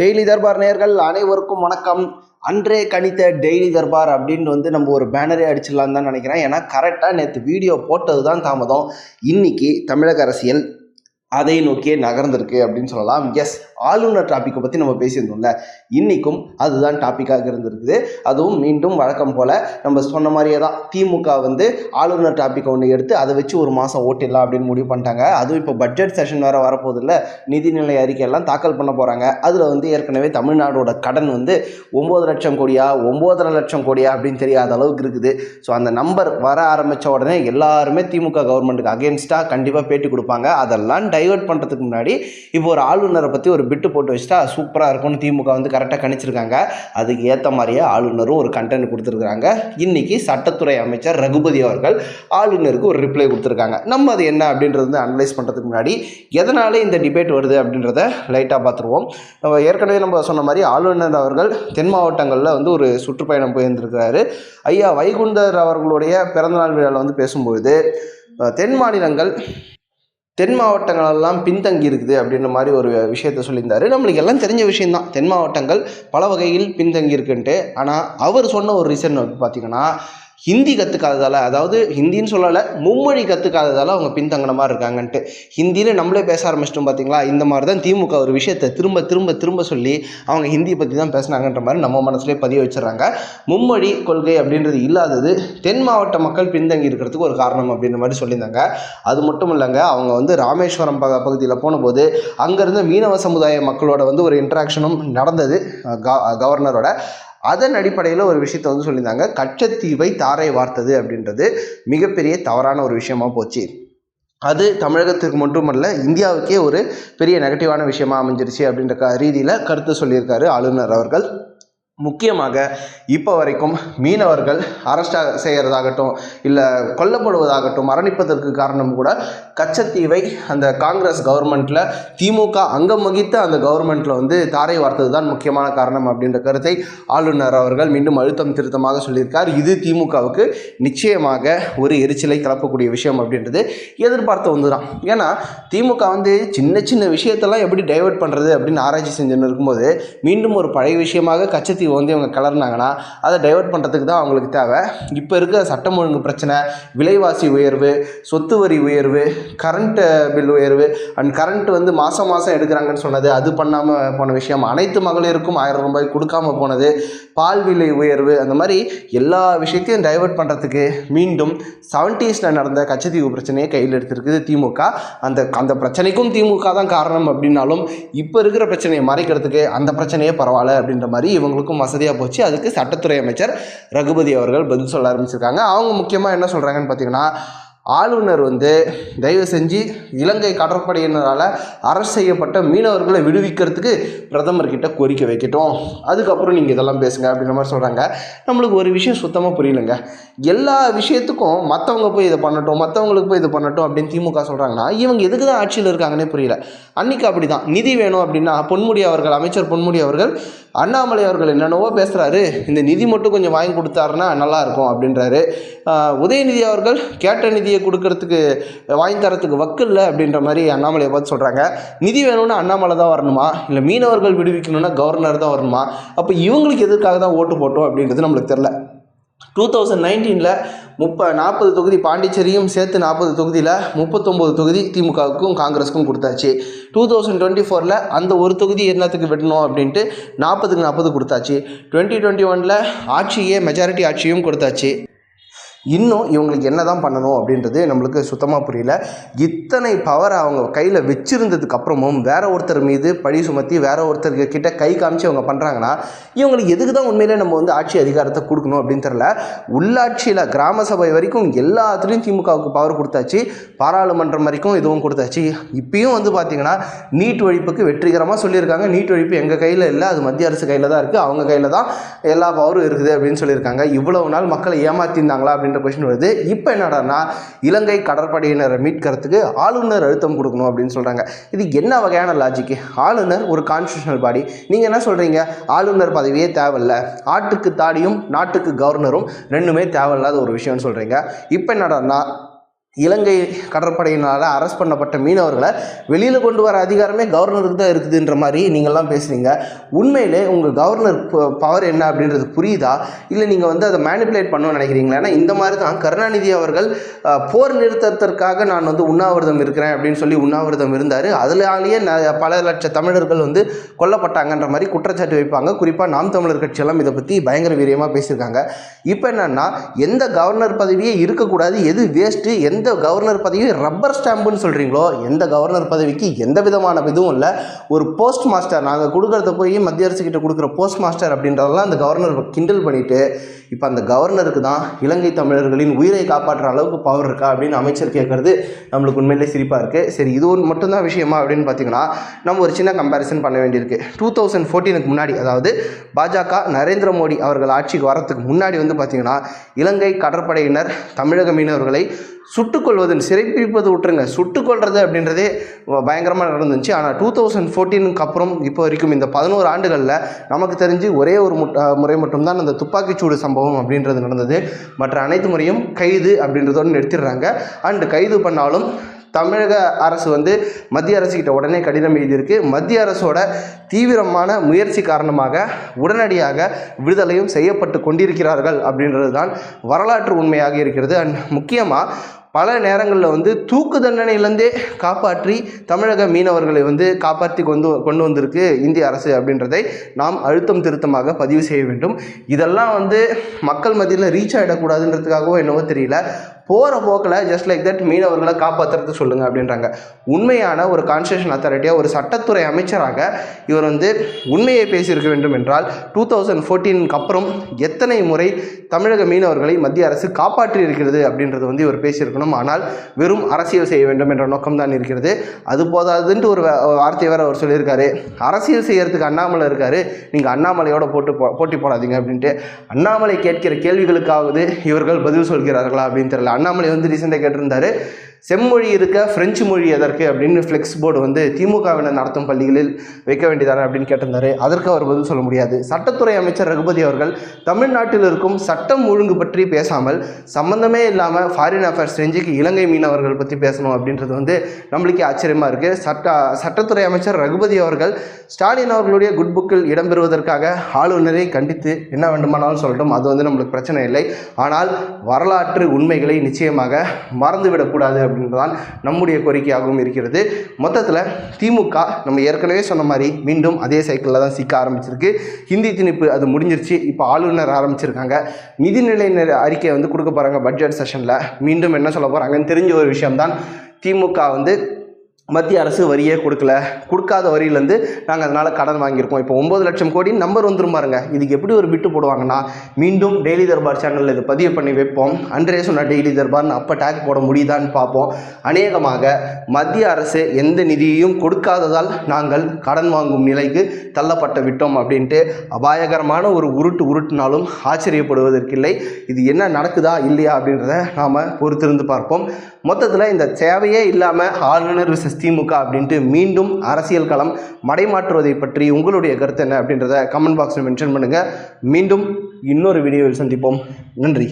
Daily Darbar நேர்கள் அனைவருக்கும் வணக்கம். அன்றே கணித்த டெய்லி தர்பார் அப்படின்னு வந்து நம்ம ஒரு பேனரே அடிச்சிடலான்னு தான் நினைக்கிறேன். ஏன்னா கரெக்டாக நேற்று வீடியோ போட்டது தான் தாமதம். இன்னைக்கு தமிழக அரசியல் அதை நோக்கியே நகர்ந்திருக்கு அப்படின்னு சொல்லலாம். எஸ் ஆளுநர் டாப்பிக்கை பற்றி நம்ம பேசியிருந்தோம்ல இன்றைக்கும் அதுதான் டாப்பிக்காக இருந்திருக்குது. அதுவும் மீண்டும் வழக்கம் போல் நம்ம சொன்ன மாதிரியே தான் திமுக வந்து ஆளுநர் டாப்பிக்கை ஒன்று எடுத்து அதை வச்சு ஒரு மாதம் ஓட்டிடலாம் அப்படின்னு முடிவு பண்ணிட்டாங்க. அதுவும் இப்போ பட்ஜெட் செஷன் வேறு வரப்போதில்ல நிதிநிலை அறிக்கையெல்லாம் தாக்கல் பண்ண போகிறாங்க அதில் வந்து ஏற்கனவே தமிழ்நாடோட கடன் வந்து ஒம்பது லட்சம் கோடியா ஒம்போதரை லட்சம் கோடியா அப்படின்னு தெரியாத அளவுக்கு இருக்குது. ஸோ அந்த நம்பர் வர ஆரம்பித்த உடனே எல்லாருமே திமுக கவர்மெண்ட்டுக்கு அகேன்ஸ்டாக கண்டிப்பாக பேட்டி கொடுப்பாங்க. அதெல்லாம் டைவர்ட் பண்ணுறதுக்கு முன்னாடி இப்போ ஒரு ஆளுநரை பற்றி ஒரு பிட்டு போட்டு வச்சுட்டா சூப்பராக இருக்கும்னு திமுக வந்து கரெக்டாக கணிச்சிருக்காங்க. அதுக்கு ஏற்ற மாதிரியே ஆளுநரும் ஒரு கண்டென்ட் கொடுத்துருக்காங்க இன்னைக்கு சட்டத்துறை அமைச்சர் ரகுபதி அவர்கள் ஆளுநருக்கு ஒரு ரிப்ளை கொடுத்துருக்காங்க. நம்ம அது என்ன அப்படின்றது வந்து அனலைஸ் பண்ணுறதுக்கு முன்னாடி எதனாலே இந்த டிபேட் வருது அப்படின்றத லைட்டாக பார்த்துருவோம். நம்ம ஏற்கனவே நம்ம சொன்ன மாதிரி ஆளுநர் அவர்கள் தென் மாவட்டங்களில் வந்து ஒரு சுற்றுப்பயணம் போயிருந்திருக்கிறாரு. ஐயா வைகுண்டர் அவர்களுடைய பிறந்தநாள் விழாவில் வந்து பேசும்பொழுது தென் மாநிலங்கள் தென் மாவட்டங்களெல்லாம் பின்தங்கி இருக்குது அப்படின்ற மாதிரி ஒரு விஷயத்த சொல்லியிருந்தாரு. நம்மளுக்கு எல்லாம் தெரிஞ்ச விஷயம்தான். தென் மாவட்டங்கள் பல வகையில் பின்தங்கி இருக்குன்ட்டு. ஆனால் அவர் சொன்ன ஒரு ரீசன் பார்த்தீங்கன்னா ஹிந்தி கற்றுக்காததால் அதாவது ஹிந்தின்னு சொல்லலை மும்மொழி கற்றுக்காததால் அவங்க பின்தங்கின மாதிரி இருக்காங்கன்ட்டு. ஹிந்தியில் நம்மளே பேச ஆரம்பிச்சிட்டோம் பார்த்தீங்களா இந்த மாதிரி தான் திமுக ஒரு விஷயத்தை திரும்ப திரும்ப திரும்ப சொல்லி அவங்க ஹிந்தியை பற்றி தான் பேசுனாங்கன்ற மாதிரி நம்ம மனசுலேயே பதிய வச்சுறாங்க மும்மொழி கொள்கை அப்படின்றது இல்லாதது தென் மாவட்ட மக்கள் பின்தங்கி இருக்கிறதுக்கு ஒரு காரணம் அப்படின்ற மாதிரி சொல்லியிருந்தாங்க. அது மட்டும் இல்லைங்க அவங்க வந்து ராமேஸ்வரம் பக பகுதியில் போனபோது அங்கேருந்து மீனவ சமுதாய மக்களோட வந்து ஒரு இன்ட்ராக்ஷனும் நடந்தது. கவர்னரோட அதன் அடிப்படையில் ஒரு விஷயத்தை வந்து சொல்லியிருந்தாங்க. கச்சத்தீவை தாரை வார்த்தது அப்படின்றது மிகப்பெரிய தவறான ஒரு விஷயமா போச்சு. அது தமிழகத்திற்கு மட்டுமல்ல இந்தியாவுக்கே ஒரு பெரிய நெகட்டிவான விஷயமா அமைஞ்சிருச்சு அப்படின்ற ரீதியில் கருத்து சொல்லியிருக்காரு ஆளுநர் அவர்கள். முக்கியமாக இப்போ வரைக்கும் மீனவர்கள் அரஸ்டாக செய்கிறதாகட்டும் இல்லை கொல்லப்படுவதாகட்டும் மரணிப்பதற்கு காரணம் கூட கச்சத்தீவை அந்த காங்கிரஸ் கவர்மெண்ட்டில் திமுக அங்கம் வகித்த அந்த கவர்மெண்ட்டில் வந்து தாரை வார்த்தது தான் முக்கியமான காரணம் அப்படின்ற கருத்தை ஆளுநர் அவர்கள் மீண்டும் அழுத்தம் திருத்தமாக சொல்லியிருக்கார். இது திமுகவுக்கு நிச்சயமாக ஒரு எரிச்சலை கிளப்பக்கூடிய விஷயம் அப்படின்றது எதிர்பார்த்த ஒன்று தான் ஏன்னா திமுக வந்து சின்ன சின்ன விஷயத்தெல்லாம் எப்படி டைவர்ட் பண்ணுறது அப்படின்னு ஆராய்ச்சி செஞ்சுன்னு இருக்கும்போது மீண்டும் ஒரு பழைய விஷயமாக கச்சத்தீவு வந்து இவங்க கலர்னாங்கன்னா அதை டைவர்ட் பண்ணுறதுக்கு தான் அவங்களுக்கு தேவை. இப்போ இருக்க சட்டம் ஒழுங்கு பிரச்சனை விலைவாசி உயர்வு சொத்து வரி உயர்வு கரண்ட்டு பில் உயர்வு அண்ட் கரண்ட் வந்து மாதம் மாதம் எடுக்கிறாங்கன்னு சொன்னது அது பண்ணாமல் போன விஷயம். அனைத்து மகளிருக்கும் ஆயிரம் ரூபாய் கொடுக்காம போனது பால் விலை உயர்வு அந்த மாதிரி எல்லா விஷயத்தையும் டைவர்ட் பண்ணுறதுக்கு மீண்டும் செவன்ட்டீஸில் நடந்த கச்சத்தீவு பிரச்சனையை கையில் எடுத்திருக்குது திமுக. அந்த அந்த பிரச்சனைக்கும் திமுக தான் காரணம் அப்படின்னாலும் இப்போ இருக்கிற பிரச்சனையை மறைக்கிறதுக்கு அந்த பிரச்சனையே பரவாயில்ல அப்படின்ற மாதிரி இவங்களுக்கும் வசதியாக போச்சு. அதுக்கு சட்டத்துறை அமைச்சர் ரகுபதி அவர்கள் பதில் சொல்ல ஆரம்பிச்சிருக்காங்க. அவங்க முக்கியமாக என்ன சொல்கிறாங்கன்னு பார்த்தீங்கன்னா ஆளுநர் வந்து தயவு செஞ்சு இலங்கை கடற்படையினரால் அரசு செய்யப்பட்ட மீனவர்களை விடுவிக்கிறதுக்கு பிரதமர்கிட்ட கோரிக்கை வைக்கட்டும். அதுக்கப்புறம் நீங்கள் இதெல்லாம் பேசுங்க அப்படின்ற மாதிரி சொல்கிறாங்க நம்மளுக்கு ஒரு விஷயம் சுத்தமாக புரியலங்க. எல்லா விஷயத்துக்கும் மற்றவங்க போய் இதை பண்ணட்டும் மற்றவங்களுக்கு போய் இது பண்ணட்டும் அப்படின்னு திமுக சொல்கிறாங்கன்னா இவங்க எதுக்கு தான் ஆட்சியில் இருக்காங்கன்னே புரியல. அன்னைக்கு அப்படி தான் நிதி வேணும் அப்படின்னா பொன்முடி அவர்கள் அமைச்சர் பொன்முடி அவர்கள் அண்ணாமலை அவர்கள் என்னென்னவோ பேசுகிறாரு இந்த நிதி மட்டும் கொஞ்சம் வாங்கி கொடுத்தாருன்னா நல்லாயிருக்கும் அப்படின்றாரு. உதயநிதி அவர்கள் கேட்ட நிதி நிதியை கொடுக்கறதுக்கு வாங்கி தரத்துக்கு வக்கு இல்லை அப்படின்ற மாதிரி அண்ணாமலையை பார்த்து சொல்கிறாங்க நிதி வேணும்னா அண்ணாமலை தான் வரணுமா? இல்லை மீனவர்கள் விடுவிக்கணும்னா கவர்னர் தான் வரணுமா? அப்போ இவங்களுக்கு எதுக்காக தான் ஓட்டு போட்டோம் அப்படின்றது நம்மளுக்கு தெரில டூ தௌசண்ட் நைன்டீனில் முப்ப நாற்பது தொகுதி பாண்டிச்சேரியும் சேர்த்து நாற்பது தொகுதியில் முப்பத்தொம்போது தொகுதி திமுகவுக்கும் காங்கிரஸுக்கும் கொடுத்தாச்சு. டூ தௌசண்ட் டுவெண்ட்டி ஃபோரில் அந்த ஒரு தொகுதி என்னத்துக்கு விடணும் அப்படின்ட்டு நாற்பதுக்கு நாற்பது கொடுத்தாச்சு. டுவெண்ட்டி டுவெண்ட்டி ஒனில் ஆட்சியே மெஜாரிட்டி ஆட்சியும் கொடுத்தாச்சு. இன்னும் இவங்களுக்கு என்ன தான் பண்ணணும் அப்படின்றது நம்மளுக்கு சுத்தமாக புரியல. இத்தனை பவரை அவங்க கையில் வச்சிருந்ததுக்கு அப்புறமும் வேற ஒருத்தர் மீது பழி சுமத்தி வேற ஒருத்தருக்கு கிட்ட கை காமிச்சு அவங்க பண்ணுறாங்கன்னா இவங்களுக்கு எதுக்கு தான் உண்மையிலே நம்ம வந்து ஆட்சி அதிகாரத்தை கொடுக்கணும் அப்படின்னு தெரில உள்ளாட்சியில் கிராம சபை வரைக்கும் எல்லாத்துலேயும் திமுகவுக்கு பவர் கொடுத்தாச்சு. பாராளுமன்றம் வரைக்கும் இதுவும் கொடுத்தாச்சு. இப்பயும் வந்து பார்த்திங்கன்னா நீட் ஒழிப்புக்கு வெற்றிகரமாக சொல்லியிருக்காங்க. நீட் ஒழிப்பு எங்கள் கையில் இல்லை அது மத்திய அரசு கையில் தான் இருக்குது அவங்க கையில் தான் எல்லா பவரும் இருக்குது அப்படின்னு சொல்லியிருக்காங்க. இவ்வளவு நாள் மக்களை ஏமாத்திருந்தாங்களா அப்படின்ற கொஷின் வருது. இப்போ என்னடான்னா இலங்கை கடற்படையினரை மீட்கிறதுக்கு ஆளுநர் அழுத்தம் கொடுக்கணும் அப்படின்னு சொல்கிறாங்க இது என்ன வகையான லாஜிக்கு ஆளுநர் ஒரு கான்ஸ்டியூஷனல் பாடி நீங்கள் என்ன சொல்கிறீங்க ஆளுநர் பதவியே தேவையில்லை. ஆட்டுக்கு தாடியும் நாட்டுக்கு கவர்னரும் ரெண்டுமே தேவையில்லாத ஒரு விஷயம்னு சொல்கிறீங்க இப்போ என்னடான்னா இலங்கை கடற்படையினால் அரெஸ்ட் பண்ணப்பட்ட மீனவர்களை வெளியில் கொண்டு வர அதிகாரமே கவர்னருக்கு தான் இருக்குதுன்ற மாதிரி நீங்கள்லாம் பேசுகிறீங்க உண்மையிலே உங்கள் கவர்னர் பவர் என்ன அப்படின்றது புரியுதா? இல்லை நீங்கள் வந்து அதை மேனிப்புலேட் பண்ணணும்னு நினைக்கிறீங்களா? ஏன்னா இந்த மாதிரி தான் கருணாநிதி அவர்கள் போர் நிறுத்தத்திற்காக நான் வந்து உண்ணாவிரதம் இருக்கிறேன் அப்படின்னு சொல்லி உண்ணாவிரதம் இருந்தார். அதிலாலேயே ந பல லட்ச தமிழர்கள் வந்து கொல்லப்பட்டாங்கன்ற மாதிரி குற்றச்சாட்டு வைப்பாங்க. குறிப்பாக நாம் தமிழர் கட்சியெல்லாம் இதை பற்றி பயங்கர வீரியமாக பேசியிருக்காங்க. இப்போ என்னன்னா எந்த கவர்னர் பதவியே இருக்கக்கூடாது எது வேஸ்ட்டு எந்த கவர்னர் பதவி ரப்பர் ஸ்டாம்புன்னு சொல்கிறீங்களோ எந்த கவர்னர் பதவிக்கு எந்த விதமான இதுவும் இல்லை. ஒரு போஸ்ட் மாஸ்டர் நாங்கள் கொடுக்குறத போய் மத்திய அரசு கிட்ட கொடுக்குற போஸ்ட் மாஸ்டர் அப்படின்றதெல்லாம் அந்த கவர்னர் கிண்டல் பண்ணிட்டு இப்போ அந்த கவர்னருக்கு தான் இலங்கை தமிழர்களின் உயிரை காப்பாற்றுற அளவுக்கு பவர் இருக்கா அப்படின்னு அமைச்சர் கேட்குறது நம்மளுக்கு உண்மையிலே சிரிப்பாக இருக்குது சரி இது ஒரு மட்டும்தான் விஷயமா அப்படின்னு பார்த்தீங்கன்னா நம்ம ஒரு சின்ன கம்பேரிசன் பண்ண வேண்டியிருக்கு. டூ தௌசண்ட் ஃபோர்டீனுக்கு முன்னாடி அதாவது பாஜக நரேந்திர மோடி அவர்கள் ஆட்சிக்கு வரத்துக்கு முன்னாடி வந்து பார்த்திங்கன்னா இலங்கை கடற்படையினர் தமிழக மீனவர்களை சுட்டுக்கொள்வதன் சிறைப்பிடிப்பது விட்டுருங்க சுட்டுக்கொள்வது அப்படின்றதே பயங்கரமாக நடந்துச்சு. ஆனால் டூ தௌசண்ட் ஃபோர்டீனுக்கு அப்புறம் இப்போ வரைக்கும் இந்த பதினோரு ஆண்டுகளில் நமக்கு தெரிஞ்சு ஒரே ஒரு முறை மட்டும்தான் அந்த துப்பாக்கிச்சூடு சம்பவம் அப்படின்றது நடந்தது. மற்ற அனைத்து முறையும் கைது அப்படின்றதோடு நிறுத்திடுறாங்க. அண்டு கைது பண்ணாலும் தமிழக அரசு வந்து மத்திய அரசுக்கிட்ட உடனே கடிதம் எழுதியிருக்கு. மத்திய அரசோட தீவிரமான முயற்சி காரணமாக உடனடியாக விடுதலையும் செய்யப்பட்டு கொண்டிருக்கிறார்கள் அப்படின்றது தான் வரலாற்று உண்மையாக இருக்கிறது. அண்ட் முக்கியமாக பல நேரங்களில் வந்து தூக்கு தண்டனையிலேருந்தே காப்பாற்றி தமிழக மீனவர்களை வந்து காப்பாற்றி கொண்டு கொண்டு வந்திருக்கு இந்திய அரசு அப்படின்றதை நாம் அழுத்தம் திருத்தமாக பதிவு செய்ய வேண்டும். இதெல்லாம் வந்து மக்கள் மத்தியில் ரீச் ஆகிடக்கூடாதுன்றதுக்காகவோ என்னவோ தெரியல. போகிற போக்கில் ஜஸ்ட் லைக் தட் மீனவர்களை காப்பாற்றுறது சொல்லுங்கள் அப்படின்றாங்க. உண்மையான ஒரு கான்ஸ்டியூஷன் அத்தாரிட்டியாக ஒரு சட்டத்துறை அமைச்சராக இவர் வந்து உண்மையை பேசியிருக்க வேண்டும் என்றால் டூ தௌசண்ட் ஃபோர்டீனுக்கு அப்புறம் எத்தனை முறை தமிழக மீனவர்களை மத்திய அரசு காப்பாற்றி இருக்கிறது அப்படின்றது வந்து இவர் பேசியிருக்கணும். ஆனால் வெறும் அரசியல் செய்ய வேண்டும் என்ற நோக்கம் தான் இருக்கிறது. அது போதாதுன்ட்டு ஒரு வார்த்தை வேறு அவர் சொல்லியிருக்காரு. அரசியல் செய்கிறதுக்கு அண்ணாமலை இருக்காரு. நீங்கள் அண்ணாமலையோட போட்டு போ போட்டி போடாதீங்க அப்படின்ட்டு அண்ணாமலை கேட்கிற கேள்விகளுக்காவது இவர்கள் பதில் சொல்கிறார்களா அப்படின்னு தெரியல. அண்ணாமலை வந்து ரீசெண்டாக கேட்டிருந்தாரு செம்மொழி இருக்க பிரெஞ்சு மொழி எதற்கு? அப்படின்னு ஃப்ளெக்ஸ் போர்டு வந்து திமுகவினர் நடத்தும் பள்ளிகளில் வைக்க வேண்டியதானே அப்படின்னு கேட்டிருந்தாரு. அதற்கு அவர் பதில் சொல்ல முடியாது. சட்டத்துறை அமைச்சர் ரகுபதி அவர்கள் தமிழ்நாட்டில் இருக்கும் சட்டம் ஒழுங்கு பற்றி பேசாமல் சம்பந்தமே இல்லாமல் ஃபாரின் அஃபேர்ஸ் ரேஞ்சுக்கு இலங்கை மீனவர்கள் பற்றி பேசணும் அப்படின்றது வந்து நம்மளுக்கே ஆச்சரியமாக இருக்குது சட்ட சட்டத்துறை அமைச்சர் ரகுபதி அவர்கள் ஸ்டாலின் அவர்களுடைய குட் புக்கில் இடம்பெறுவதற்காக ஆளுநரை கண்டித்து என்ன வேண்டுமானாலும் சொல்லட்டும் அது வந்து நம்மளுக்கு பிரச்சனை இல்லை. ஆனால் வரலாற்று உண்மைகளை நிச்சயமாக மறந்துவிடக்கூடாது அப்படின்றதான் நம்முடைய கோரிக்கையாகவும் இருக்கிறது. மொத்தத்தில் திமுக நம்ம ஏற்கனவே சொன்ன மாதிரி மீண்டும் அதே சைக்கிளில் தான் சிக்க ஆரம்பிச்சிருக்கு. ஹிந்தி திணிப்பு அது முடிஞ்சிருச்சு. இப்போ ஆளுநர் ஆரம்பிச்சிருக்காங்க. நிதிநிலை அறிக்கை வந்து கொடுக்க போகிறாங்க பட்ஜெட் செஷனில் மீண்டும் என்ன சொல்ல போகிறாங்கன்னு தெரிஞ்ச ஒரு விஷயம்தான். திமுக வந்து மத்திய அரசு வரியே கொடுக்கல. கொடுக்காத வரியிலேருந்து நாங்கள் அதனால் கடன் வாங்கியிருக்கோம். இப்போ ஒம்பது லட்சம் கோடி நம்பர் வந்துரும் பாருங்க. இதுக்கு எப்படி ஒரு பிட்டு போடுவாங்கன்னா மீண்டும் டெய்லி தர்பார் சேனலில் இது பதிவு பண்ணி வைப்போம். அன்றே சொன்ன டெய்லி தர்பார்னு அப்போ டேக் போட முடியுதான்னு பார்ப்போம். அநேகமாக மத்திய அரசு எந்த நிதியையும் கொடுக்காததால் நாங்கள் கடன் வாங்கும் நிலைக்கு தள்ளப்பட்டு விட்டோம் அப்படின்ட்டு அபாயகரமான ஒரு உருட்டு உருட்டினாலும் ஆச்சரியப்படுவதற்கில்லை. இது என்ன நடக்குதா இல்லையா அப்படின்றத நாம் பொறுத்திருந்து பார்ப்போம். மொத்தத்தில் இந்த தேவையே இல்லாமல் ஆளுநர் விசஸ் திமுக அப்படின்ட்டு மீண்டும் அரசியல் களம் மடைமாற்றுவதை பற்றி உங்களுடைய கருத்து என்ன அப்படின்றத கமெண்ட் பாக்ஸில் மென்ஷன் பண்ணுங்கள் மீண்டும் இன்னொரு வீடியோவில் சந்திப்போம். நன்றி.